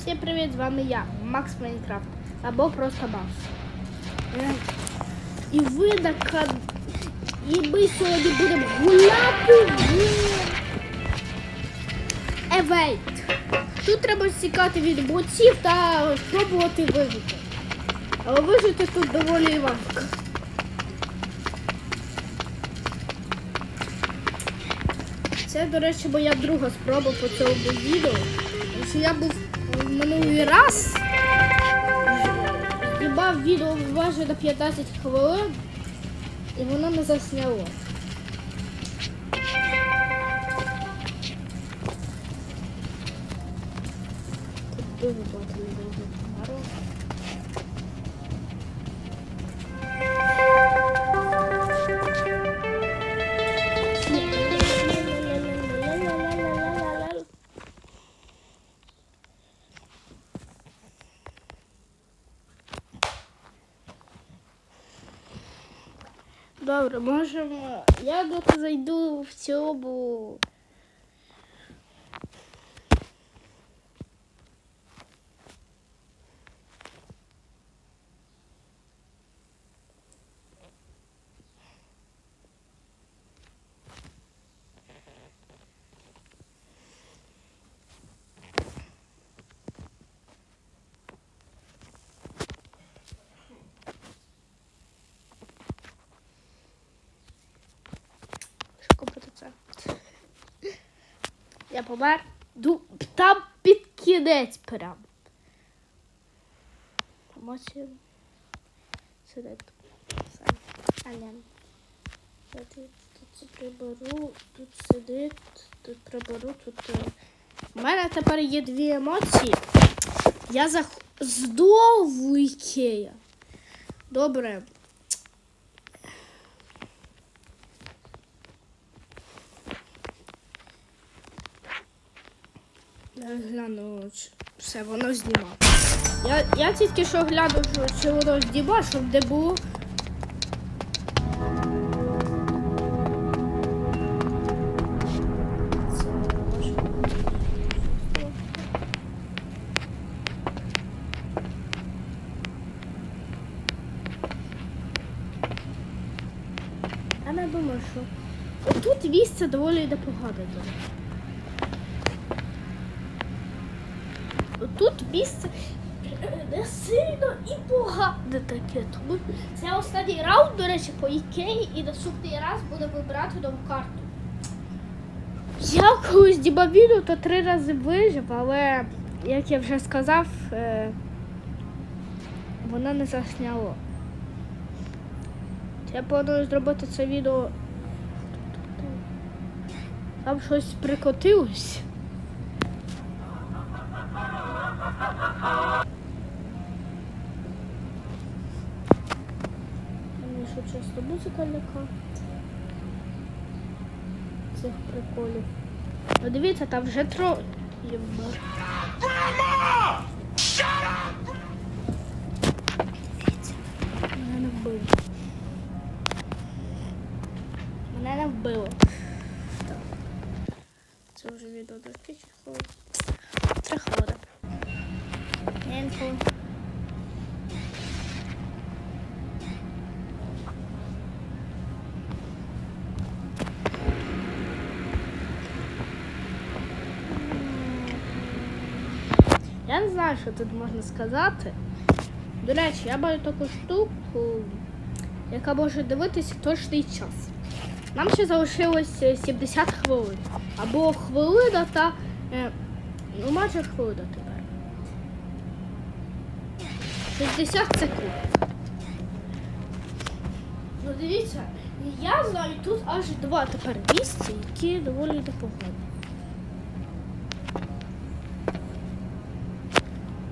Всім привіт, з вами я, Макс Майнкрафт, або просто Макс. І ви на кан... І ми сьогодні будемо гуляти в Евейт. Тут треба стікати від ботів та спробувати вижити. Але вижити тут доволі важко. Це, до речі, моя друга спроба по цьому відео. Тому що я був минулий раз. Знімав відео майже на 15 хвилин, і воно не засняло. Тут дуже багато людей народ. Добре, можемо. Я доки зайду в цьому. Щоб купити це. Я помер. Там під кінець прям. Емоції. Сидить. Все. А не. Я тут, це приберу, тут сидить, тут приберу, тут. е. У мене тепер є дві емоції. Я зах... здову Ікея. Добре. Гляну, чи- все, воно знімає. Я, я тільки що гляну, чи воно знімає, щоб не було. Я не думаю, що. Тут місце доволі непогане. до речі. Тут місце не сильно і погане таке. Тому це останній раунд, до речі, по Ікеї, і наступний раз буде вибирати нову карту. Я колись дібавіну, то три рази вижив, але, як я вже сказав, е, воно не засняло. Я планую зробити це відео. Там щось прикотилось. Часто музика ляка цих приколів. Ну там вже троє. Я не знаю, що тут можна сказати. До речі, я маю таку штуку, яка може дивитися точний час. Нам ще залишилось е, 70 хвилин. Або хвилина та. е, Ну, майже хвилина тепер. 60 секунд. Ну дивіться, я знаю тут аж два тепер місця, які доволі непогані.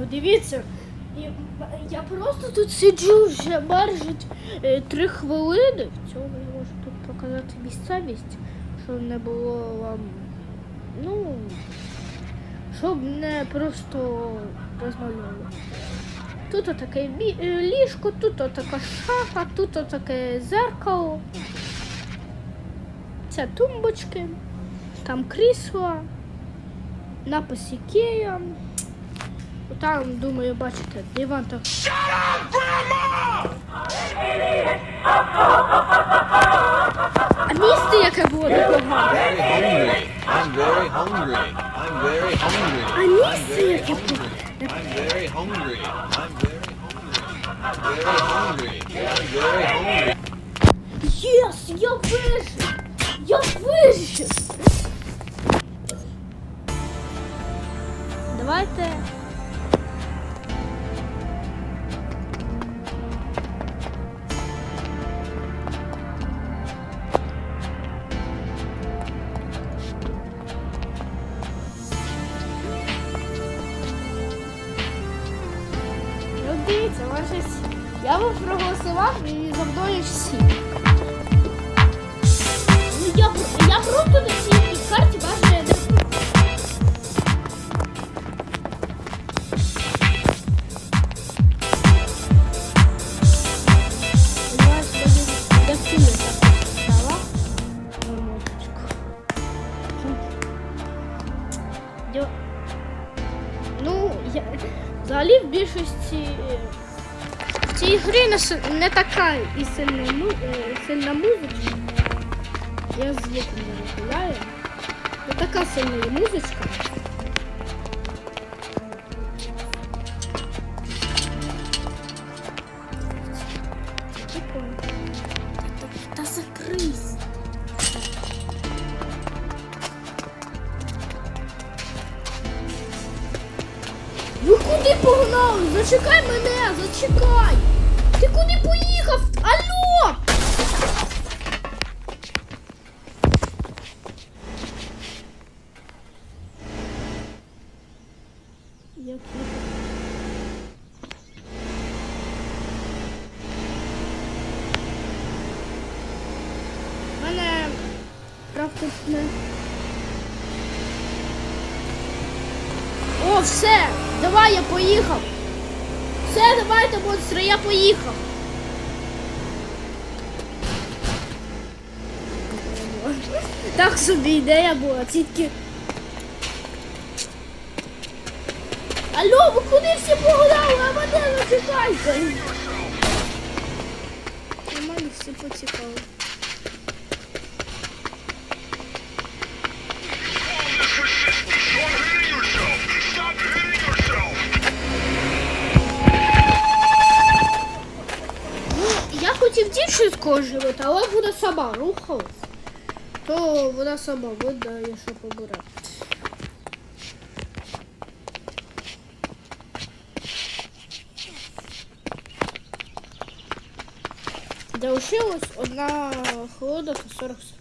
Ну дивіться, я просто тут сиджу вже майже е, три хвилини. В цьому я можу тут показати місцевість, щоб не було вам. Ну, щоб не просто розмовляли. Тут таке е, ліжко, тут така шафа, тут таке зеркало. Це тумбочки, там крісла, напис Ікея. Там, думаю, бачите, диван так. А місце яке було непогане. Very hungry. I'm very hungry. I'm very hungry. А місце яке було. I'm very hungry. I'm very hungry. Very hungry. I'm very hungry. Єс, я вижив! Я вижив! Давайте. Ну, дивіться, може, я вам проголосував і за мною всі. Ну, я, про- я просто на цій карті бажаю не Знаєш, мені де куля так стала. Мамочку. Я... Ну, я... взагалі в більшості в грі не, не така і сильна, е, сильна музичка. Я звук не розгуляю. Не така сильна музичка. Ви куди погнали? Зачекай мене, зачекай! Ти куди поїхав? Алло! У мене правда. О, все! Давай я поїхав! Все, давайте, монстри, я поїхав! Так собі ідея була, тільки. Алло, ви куди всі погнали? А мене зачекайте! Нормально всі поцікали. хотів дівчинку живити, але вона сама рухалась. То вона сама видає, що побирати. Залишилось одна хвилина та 40 секунд.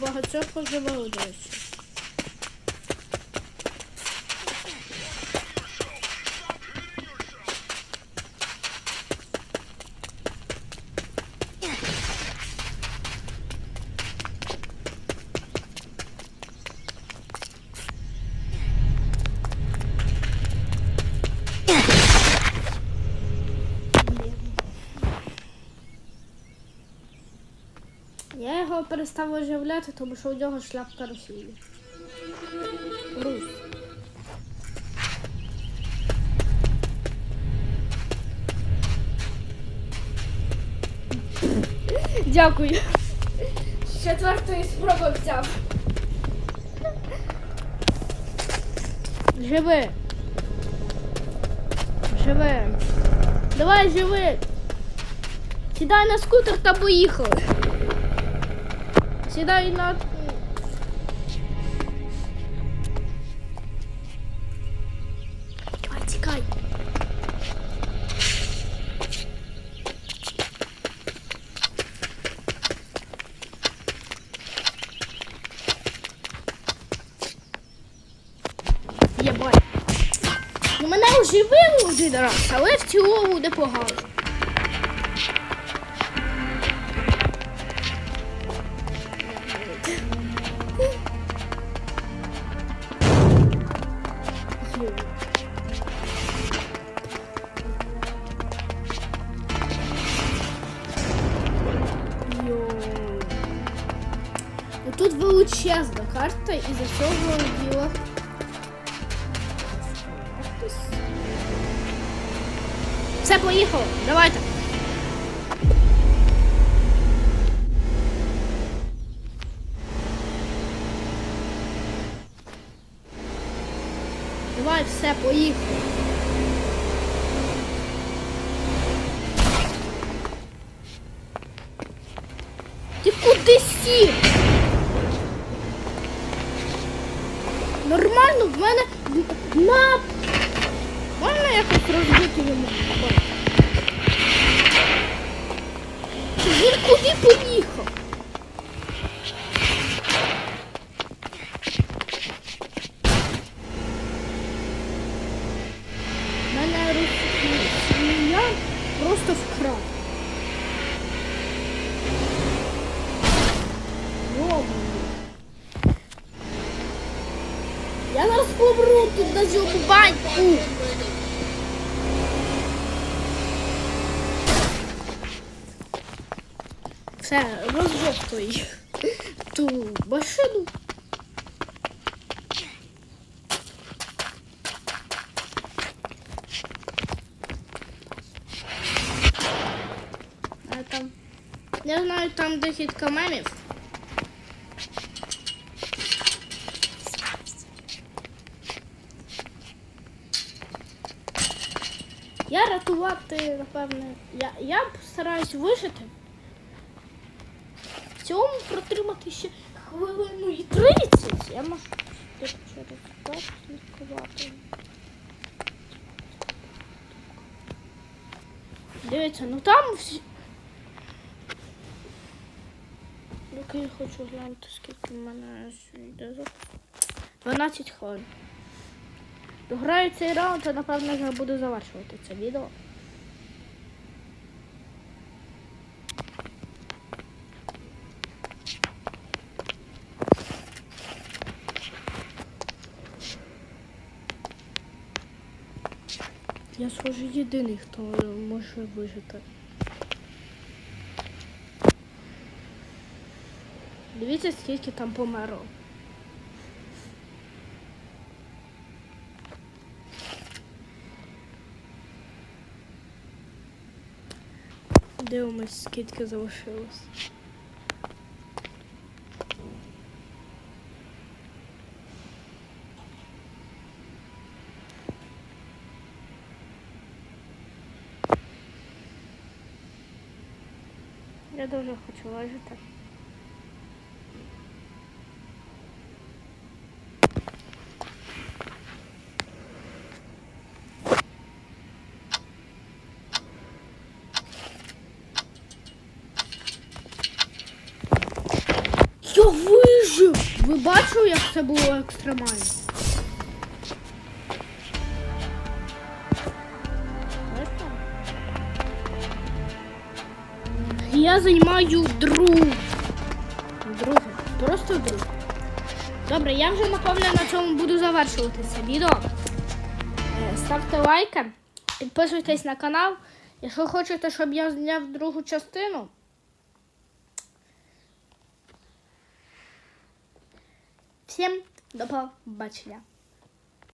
Багатьох поживали, перестав оживляти, тому що у нього шляпка Росії. Дякую. Четвертої спроби взяв. Живи. Живи. Давай, живи. Сідай на скутер та поїхали. Сідай на. Давай, тікай. Єбать. Ну мене оживили один раз, але в цілому непогано. Величезна карта, і за цього діла. Все, поїхало. Давайте. Давай, все, поїхали. Ти куди сів? На цьому баньку. Все, розжовтуй ту машину. А там, я знаю, там декілька мемів. Я рятувати, напевне, я, я стараюсь вижити. В цьому протримати ще хвилину і 30. Я можу через так слідкувати. Дивіться, ну там всі. Я хочу глянути, скільки в мене йде запис. 12 хвилин. Дограю цей раунд, то напевно вже буду завершувати це відео. Я схоже єдиний, хто може вижити. Дивіться, скільки там померло. Дивимось, скільки залишилось. Я дуже хочу вижити. Я вижив! Ви бачили, як це було екстремально? Я займаю другу. Другу. Просто другу. Добре, я вже напевно на цьому буду завершувати це відео. Е, Ставте лайки, підписуйтесь на канал. Якщо хочете, щоб я зняв другу частину. Всім до побачення.